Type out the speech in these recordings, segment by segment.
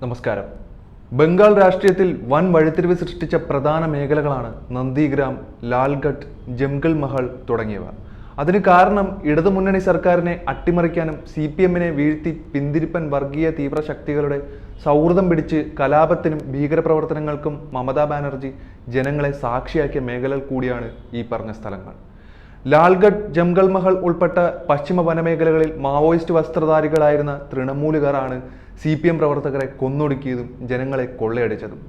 നമസ്കാരം. ബംഗാൾ രാഷ്ട്രീയത്തിൽ വൻ വഴിത്തിരിവ് സൃഷ്ടിച്ച പ്രധാന മേഖലകളാണ് നന്ദിഗ്രാം ലാൽഘട്ട് ജംഗൽ മഹൾ തുടങ്ങിയവ. അതിന് കാരണം ഇടതുമുന്നണി സർക്കാരിനെ അട്ടിമറിക്കാനും സി പി എമ്മിനെ വീഴ്ത്തി പിന്തിരിപ്പൻ വർഗീയ തീവ്ര ശക്തികളുടെ സൗഹൃദം പിടിച്ച് കലാപത്തിനും ഭീകരപ്രവർത്തനങ്ങൾക്കും മമതാ ബാനർജി ജനങ്ങളെ സാക്ഷിയാക്കിയ മേഖലകൾ കൂടിയാണ് ഈ പറഞ്ഞ സ്ഥലങ്ങൾ. ലാൽഗഡ് ജംഗൽ മഹൽ ഉൾപ്പെട്ട പശ്ചിമ വനമേഖലകളിൽ മാവോയിസ്റ്റ് വസ്ത്രധാരികളായിരുന്ന തൃണമൂലുകാരാണ് സി പി എം പ്രവർത്തകരെ കൊന്നൊടുക്കിയതും ജനങ്ങളെ കൊള്ളയടിച്ചതും.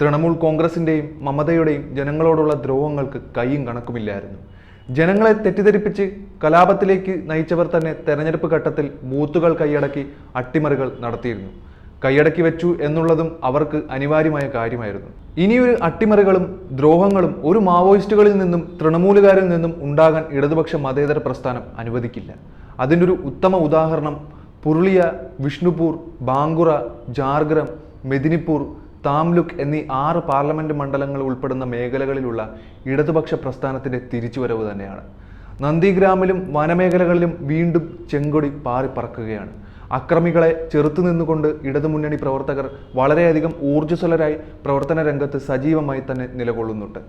തൃണമൂൽ കോൺഗ്രസിന്റെയും മമതയുടെയും ജനങ്ങളോടുള്ള ദ്രോഹങ്ങൾക്ക് കൈയും കണക്കുമില്ലായിരുന്നു. ജനങ്ങളെ തെറ്റിദ്ധരിപ്പിച്ച് കലാപത്തിലേക്ക് നയിച്ചവർ തന്നെ തെരഞ്ഞെടുപ്പ് ഘട്ടത്തിൽ ബൂത്തുകൾ കൈയടക്കി അട്ടിമറികൾ നടത്തിയിരുന്നു. കൈയടക്കി വെച്ചു എന്നുള്ളതും അവർക്ക് അനിവാര്യമായ കാര്യമായിരുന്നു. ഇനിയൊരു അട്ടിമറികളും ദ്രോഹങ്ങളും ഒരു മാവോയിസ്റ്റുകളിൽ നിന്നും തൃണമൂലുകാരിൽ നിന്നും ഉണ്ടാകാൻ ഇടതുപക്ഷ മതേതര പ്രസ്ഥാനം അനുവദിക്കില്ല. അതിന്റെ ഒരു ഉത്തമ ഉദാഹരണം പുരുളിയ വിഷ്ണുപൂർ ബാങ്കുറ ജാർഗ്രം മെദിനിപ്പൂർ താംലുക് എന്നീ ആറ് പാർലമെന്റ് മണ്ഡലങ്ങൾ ഉൾപ്പെടുന്ന മേഖലകളിലുള്ള ഇടതുപക്ഷ പ്രസ്ഥാനത്തിന്റെ തിരിച്ചുവരവ് തന്നെയാണ്. നന്ദിഗ്രാമിലും വനമേഖലകളിലും വീണ്ടും ചെങ്കൊടി പാറിപ്പറക്കുകയാണ്. അക്രമികളെ ചെറുത്തു നിന്നുകൊണ്ട് ഇടതുമുന്നണി പ്രവർത്തകർ വളരെയധികം ഊർജസ്വലരായി പ്രവർത്തന രംഗത്ത് സജീവമായി തന്നെ നിലകൊള്ളുന്നുണ്ട്.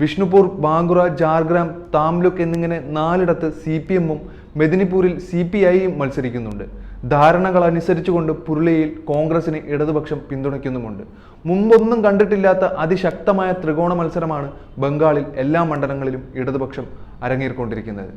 വിഷ്ണുപൂർ ബാങ്കുറ ജാർഗ്രാം താംലുക്ക് എന്നിങ്ങനെ നാലിടത്ത് സി പി എമ്മും മെദിനിപൂരിൽ സി പി ഐയും മത്സരിക്കുന്നുണ്ട്. ധാരണകൾ അനുസരിച്ചുകൊണ്ട് പുരുളിയിൽ കോൺഗ്രസിന് ഇടതുപക്ഷം പിന്തുണയ്ക്കുന്നുമുണ്ട്. മുമ്പൊന്നും കണ്ടിട്ടില്ലാത്ത അതിശക്തമായ ത്രികോണ മത്സരമാണ് ബംഗാളിൽ എല്ലാ മണ്ഡലങ്ങളിലും ഇടതുപക്ഷം അരങ്ങേറിക്കൊണ്ടിരിക്കുന്നത്.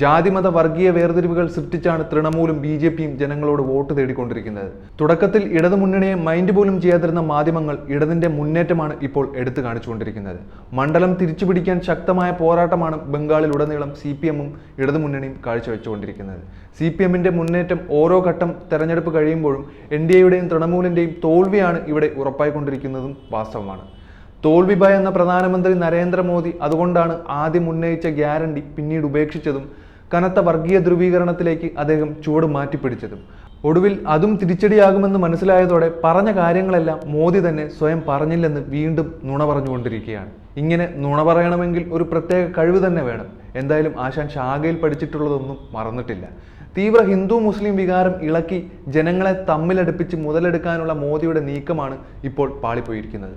ജാതിമത വർഗീയ വേർതിരിവുകൾ സൃഷ്ടിച്ചാണ് തൃണമൂലും ബി ജെ പിയും ജനങ്ങളോട് വോട്ട് തേടിക്കൊണ്ടിരിക്കുന്നത്. തുടക്കത്തിൽ ഇടതുമുന്നണിയെ മൈൻഡ് പോലും ചെയ്യാതിരുന്ന മാധ്യമങ്ങൾ ഇടതിന്റെ മുന്നേറ്റമാണ് ഇപ്പോൾ എടുത്തു കാണിച്ചുകൊണ്ടിരിക്കുന്നത്. മണ്ഡലം തിരിച്ചുപിടിക്കാൻ ശക്തമായ പോരാട്ടമാണ് ബംഗാളിലുടനീളം സി പി എമ്മും ഇടതുമുന്നണിയും കാഴ്ചവെച്ചുകൊണ്ടിരിക്കുന്നത്. സി പി എമ്മിന്റെ മുന്നേറ്റം ഓരോ ഘട്ടം തെരഞ്ഞെടുപ്പ് കഴിയുമ്പോഴും എൻ ഡി എയുടെയും തൃണമൂലിന്റെയും തോൽവിയാണ് ഇവിടെ ഉറപ്പായിക്കൊണ്ടിരിക്കുന്നതും വാസ്തവമാണ്. തോൽവി ഭയന്ന പ്രധാനമന്ത്രി നരേന്ദ്രമോദി അതുകൊണ്ടാണ് ആദ്യം ഉന്നയിച്ച ഗ്യാരണ്ടി പിന്നീട് ഉപേക്ഷിച്ചതും കനത്ത വർഗീയ ധ്രുവീകരണത്തിലേക്ക് അദ്ദേഹം ചുവട് മാറ്റിപ്പിടിച്ചതും. ഒടുവിൽ അതും തിരിച്ചടിയാകുമെന്ന് മനസ്സിലായതോടെ പറഞ്ഞ കാര്യങ്ങളെല്ലാം മോദി തന്നെ സ്വയം പറഞ്ഞില്ലെന്ന് വീണ്ടും നുണ പറഞ്ഞുകൊണ്ടിരിക്കുകയാണ്. ഇങ്ങനെ നുണ പറയണമെങ്കിൽ ഒരു പ്രത്യേക കഴിവ് തന്നെ വേണം. എന്തായാലും ആശാൻ ശാഖയിൽ പഠിച്ചിട്ടുള്ളതൊന്നും മറന്നിട്ടില്ല. തീവ്ര ഹിന്ദു മുസ്ലിം വികാരം ഇളക്കി ജനങ്ങളെ തമ്മിലടുപ്പിച്ച് മുതലെടുക്കാനുള്ള മോദിയുടെ നീക്കമാണ് ഇപ്പോൾ പാളിപ്പോയിരിക്കുന്നത്.